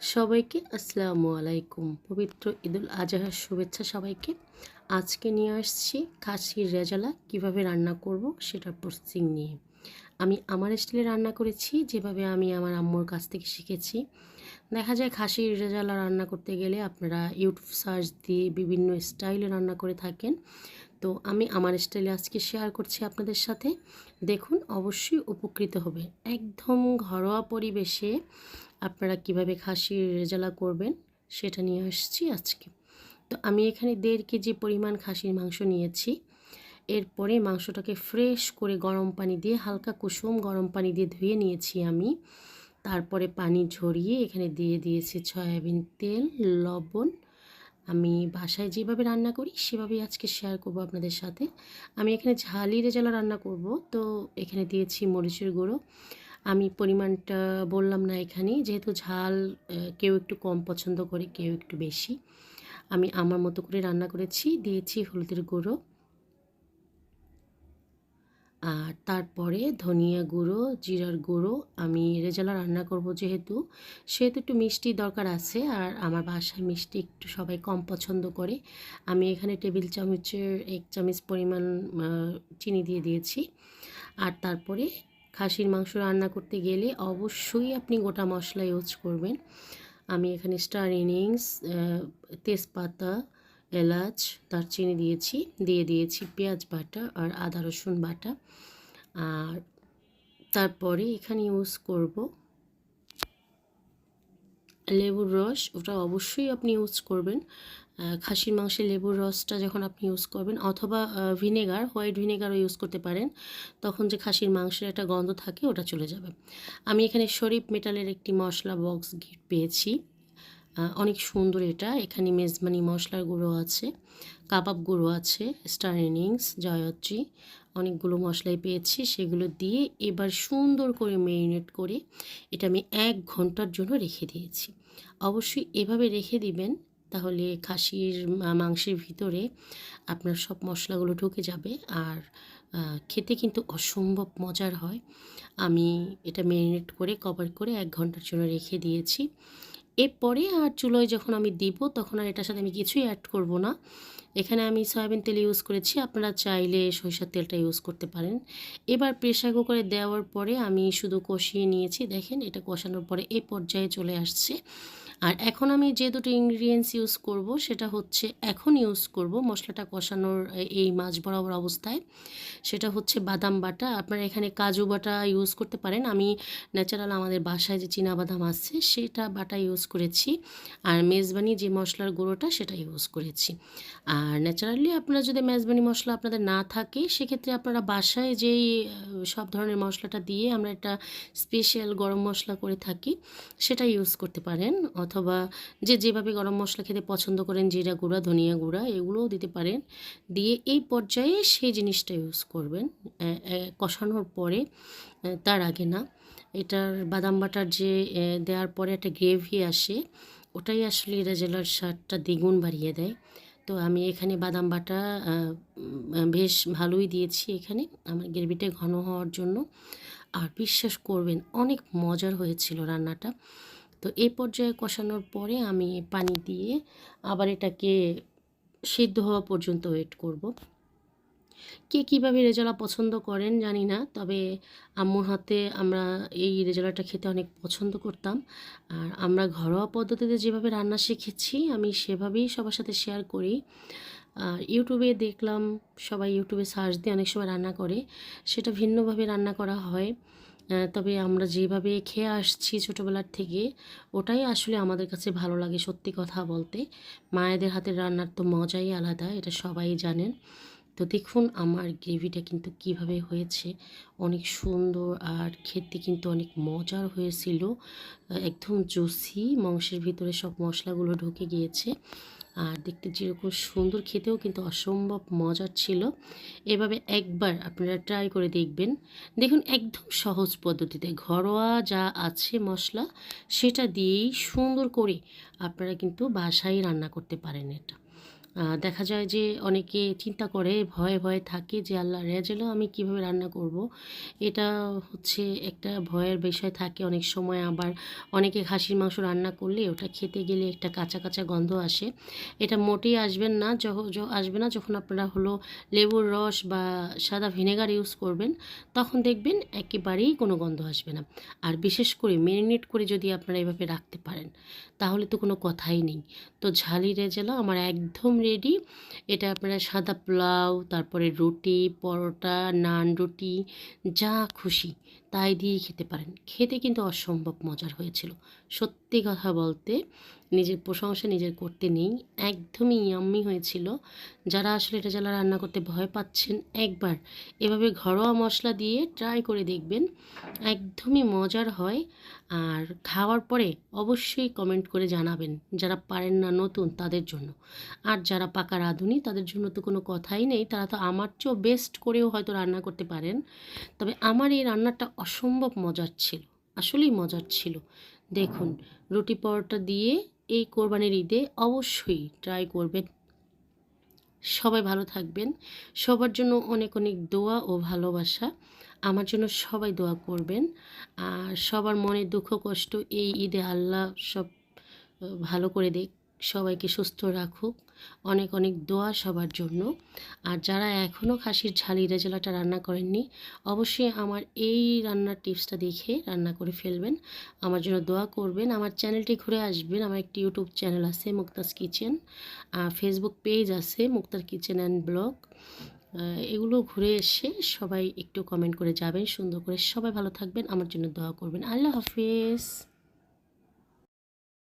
সবাইকে আসসালামু আলাইকুম। পবিত্র ঈদুল আজহার শুভেচ্ছা সবাইকে। আজকে নিয়ে আসছি খাসির রেজালা, কীভাবে রান্না করব সেটার প্রসেসিং নিয়ে। আমি আমার স্টাইলে রান্না করেছি, যেভাবে আমি আমার আম্মুর কাছ থেকে শিখেছি। দেখা যায় খাসির রেজালা রান্না করতে গেলে আপনারা ইউটিউব সার্চ দিয়ে বিভিন্ন স্টাইলে রান্না করে থাকেন। তো আমি আমার স্টাইলে আজকে শেয়ার করছি আপনাদের সাথে। দেখুন, অবশ্যই উপকৃত হবে। একদম ঘরোয়া পরিবেশে আপনারা কীভাবে খাসির রেজালা করবেন, সেটা নিয়ে আসছি আজকে। তো আমি এখানে দেড় কেজি পরিমাণ খাসির মাংস নিয়েছি। এরপরে মাংসটাকে ফ্রেশ করে গরম পানি দিয়ে, হালকা কুসুম গরম পানি দিয়ে ধুয়ে নিয়েছি আমি। তারপরে পানি ঝরিয়ে এখানে দিয়ে দিয়েছি সয়াবিন তেল, লবণ আমি বাসায় যেভাবে রান্না করি, সেভাবেই আজকে শেয়ার করব আপনাদের সাথে। আমি এখানে ঝালি রেজালা রান্না করব, তো এখানে দিয়েছি মরিচের গুঁড়ো। আমি পরিমাণটা বললাম না এখানে, যেহেতু ঝাল কেউ একটু কম পছন্দ করে, কেউ একটু বেশি। আমি আমার মতো করে রান্না করেছি, দিয়েছি হলুদের গুঁড়ো। আর তারপরে ধনিয়া গুঁড়ো, জিরার গুঁড়ো আমি রেজালা রান্না করব যেহেতু। সেহেতু একটু মিষ্টি দরকার আছে আর আমার বাসায় মিষ্টি একটু সবাই কম পছন্দ করে। আমি এখানে টেবিল চামচের এক চামচ পরিমাণ চিনি দিয়ে দিয়েছি। আর তারপরে খাসির মাংস রান্না করতে গেলে অবশ্যই আপনি গোটা মশলা ইউজ করবেন। আমি এখানে স্টার ইনিংস তেজপাতা এলাচ, দারচিনি দিয়েছি, দিয়ে দিয়েছি পেঁয়াজ বাটা আর আদা রসুন বাটা। আর তারপরে এখানে ইউজ করব লেবুর রস। ওটা অবশ্যই আপনি ইউজ করবেন। খাসির মাংসে লেবুর রসটা যখন আপনি ইউজ করবেন অথবা ভিনেগার হোয়াইট ভিনেগারও ইউজ করতে পারেন। তখন যে খাসির মাংসের একটা গন্ধ থাকে, ওটা চলে যাবে। আমি এখানে শরীফ মেটালের একটি মশলা বক্স গিট পেয়েছি। অনেক সুন্দর এটা। এখানে মেজবানি মশলার গুঁড়ো আছে, কাবাব গুঁড়ো আছে, স্টার ইনিংস, জয়ত্রী, অনেকগুলো মশলাই পেয়েছি। সেগুলো দিয়ে এবার সুন্দর করে ম্যারিনেট করে এটা আমি এক ঘণ্টার জন্য রেখে দিয়েছি। অবশ্যই এভাবে রেখে দিবেন, তাহলে খাসির মাংসের ভিতরে আপনার সব মশলাগুলো ঢুকে যাবে। আর খেতে কিন্তু অসম্ভব মজার হয়। আমি এটা ম্যারিনেট করে, কভার করে এক ঘণ্টার জন্য রেখে দিয়েছি। এরপরে আর চুলোয় যখন আমি দিব, তখন আর এটার সাথে আমি কিছুই অ্যাড করব না। এখানে আমি সয়াবিন তেল ইউজ করেছি, আপনারা চাইলে সরিষার তেলটা ইউজ করতে পারেন। এবার প্রেশার কুকারে দেওয়ার পরে আমি শুধু কষিয়ে নিয়েছি, দেখেন এটা কষানোর পরে এ পর্যায়ে চলে আসছে। আর এখন আমি যে দুটো ইনগ্রিডিয়েন্টস ইউজ করব, সেটা হচ্ছে এখন ইউজ করব মশলাটা কষানোর এই মাছ বরাবর অবস্থায়। সেটা হচ্ছে বাদাম বাটা, আপনারা এখানে কাজু বাটা ইউজ করতে পারেন। আমি ন্যাচারাল আমাদের বাসায় যে বাদাম আছে, সেটা বাটা ইউজ করেছি। আর মেজবানি যে মশলার গুঁড়োটা, সেটা ইউজ করেছি। আর ন্যাচারালি আপনারা যদি মেজবানি মশলা আপনাদের না থাকে, সেক্ষেত্রে আপনারা বাসায় যেই সব ধরনের মশলাটা দিয়ে আমরা একটা স্পেশাল গরম মশলা করে থাকি, সেটা ইউজ করতে পারেন। অথবা যে যেভাবে গরম মশলা খেতে পছন্দ করেন, জিরা গুঁড়া, ধনিয়া গুঁড়া, এগুলোও দিতে পারেন। দিয়ে এই পর্যায়ে সেই জিনিসটা ইউজ করবেন। কষানোর পরে তার আগে না, এটার বাদাম বাটার যে দেওয়ার পরে একটা গ্রেভি আসে, ওটাই আসলে রেজালার স্বাদটা দ্বিগুণ বাড়িয়ে দেয়। তো আমি এখানে বাদাম বাটা বেশ ভালোই দিয়েছি এখানে। আমার গ্রেভিটা ঘন হওয়ার জন্য। আর বিশ্বাস করবেন, অনেক মজার হয়েছিল রান্নাটা। তো এই পর্যায়ে কষানোর পরে আমি পানি দিয়ে আবার এটাকে সিদ্ধ হওয়া পর্যন্ত ওয়েট করব। কে কীভাবে রেজালা পছন্দ করেন জানি না, তবে আম্মুর হাতে আমরা এই রেজালাটা খেতে অনেক পছন্দ করতাম। আর আমরা ঘরোয়া পদ্ধতিতে যেভাবে রান্না শিখেছি, আমি সেভাবেই সবার সাথে শেয়ার করি। আর ইউটিউবে দেখলাম, সবাই ইউটিউবে সার্চ দিয়ে অনেক সময় রান্না করে, সেটা ভিন্নভাবে রান্না করা হয়। তবে আমরা যেভাবে খেয়ে আসছি ছোটোবেলার থেকে, ওটাই আসলে আমাদের কাছে ভালো লাগে সত্যি কথা বলতে। মায়েদের হাতের রান্নার তো মজাই আলাদা, এটা সবাই জানেন। তো দেখুন, আমার গ্রেভিটা কিন্তু কীভাবে হয়েছে, অনেক সুন্দর আর খেতে কিন্তু অনেক মজার হয়েছিল। একদম জুসি, মাংসের ভিতরে সব মশলাগুলো ঢুকে গিয়েছে। আর দেখতে যেরকম সুন্দর, খেতেও কিন্তু অসম্ভব মজার ছিল। এভাবে একবার আপনারা ট্রাই করে দেখবেন। দেখুন, একদম সহজ পদ্ধতিতে ঘরোয়া যা আছে মশলা, সেটা দিয়েই সুন্দর করে আপনারা কিন্তু বাসায় রান্না করতে পারেন এটা। দেখা যায় যে অনেকে চিন্তা করে, ভয়ে ভয়ে থাকে যে, আল্লাহ, রেজেলো, আমি কীভাবে রান্না করব? এটা হচ্ছে একটা ভয়ের বিষয় থাকে। অনেক সময় আবার অনেকে খাসির মাংস রান্না করলে ওটা খেতে গেলে একটা কাঁচা কাঁচা গন্ধ আসে। এটা মোটেই আসবেন না আসবে না। যখন আপনারা হলো লেবুর রস বা সাদা ভিনেগার ইউজ করবেন, তখন দেখবেন একেবারেই কোনো গন্ধ আসবে না। আর বিশেষ করে মেরিনেট করে যদি আপনারা এভাবে রাখতে পারেন, তাহলে তো কোনো কথাই নেই। তো ঝালি রেজালা আমার একদম রেডি। এটা আপনারা সাদা পোলাও তারপরে রুটি পরোটা নান রুটি যা খুশি। তাই দিয়েই খেতে পারেন। খেতে কিন্তু অসম্ভব মজার হয়েছিল। সত্যি কথা বলতে, নিজের প্রশংসা নিজের করতে নেই। একদমই ইয়াম্মি হয়েছিল। যারা আসলে এটা যারা রান্না করতে ভয় পাচ্ছেন, একবার এভাবে ঘরোয়া মশলা দিয়ে ট্রাই করে দেখবেন। একদমই মজার হয়। আর খাওয়ার পরে অবশ্যই কমেন্ট করে জানাবেন, যারা পারেন না নতুন তাদের জন্য। আর যারা পাকা রাঁধুনি, তাদের জন্য তো কোনো কথাই নেই। তারা তো আমার চেয়েও বেস্ট করেও হয়তো রান্না করতে পারেন। তবে আমার এই রান্নাটা অসম্ভব মজার ছিল, আসলেই মজার ছিল। দেখুন, রুটি পরোটা দিয়ে এই কোরবানির ঈদে অবশ্যই ট্রাই করবেন। সবাই ভালো থাকবেন, সবার জন্য অনেক অনেক দোয়া ও ভালোবাসা। আমার জন্য সবাই দোয়া করবেন। আর সবার মনে দুঃখ কষ্ট এই ঈদে আল্লাহ সব ভালো করে দেখ। সবাইকে সুস্থ রাখুক। অনেক অনেক দোয়া সবার জন্য। আর যারা এখনও খাসির ঝালি রেজালাটা রান্না করেননি, অবশ্যই আমার এই রান্নার টিপসটা দেখে রান্না করে ফেলবেন। আমার জন্য দোয়া করবেন। আমার চ্যানেলটি ঘুরে আসবেন। আমার একটি ইউটিউব চ্যানেল আছে, মুক্তাস কিচেন। আর ফেসবুক পেজ আছে, মুক্তার কিচেন অ্যান্ড ব্লগ। এগুলো ঘুরে এসে সবাই একটু কমেন্ট করে যাবেন, সুন্দর করে। সবাই ভালো থাকবেন। আমার জন্য দোয়া করবেন। আল্লাহ হাফিজ।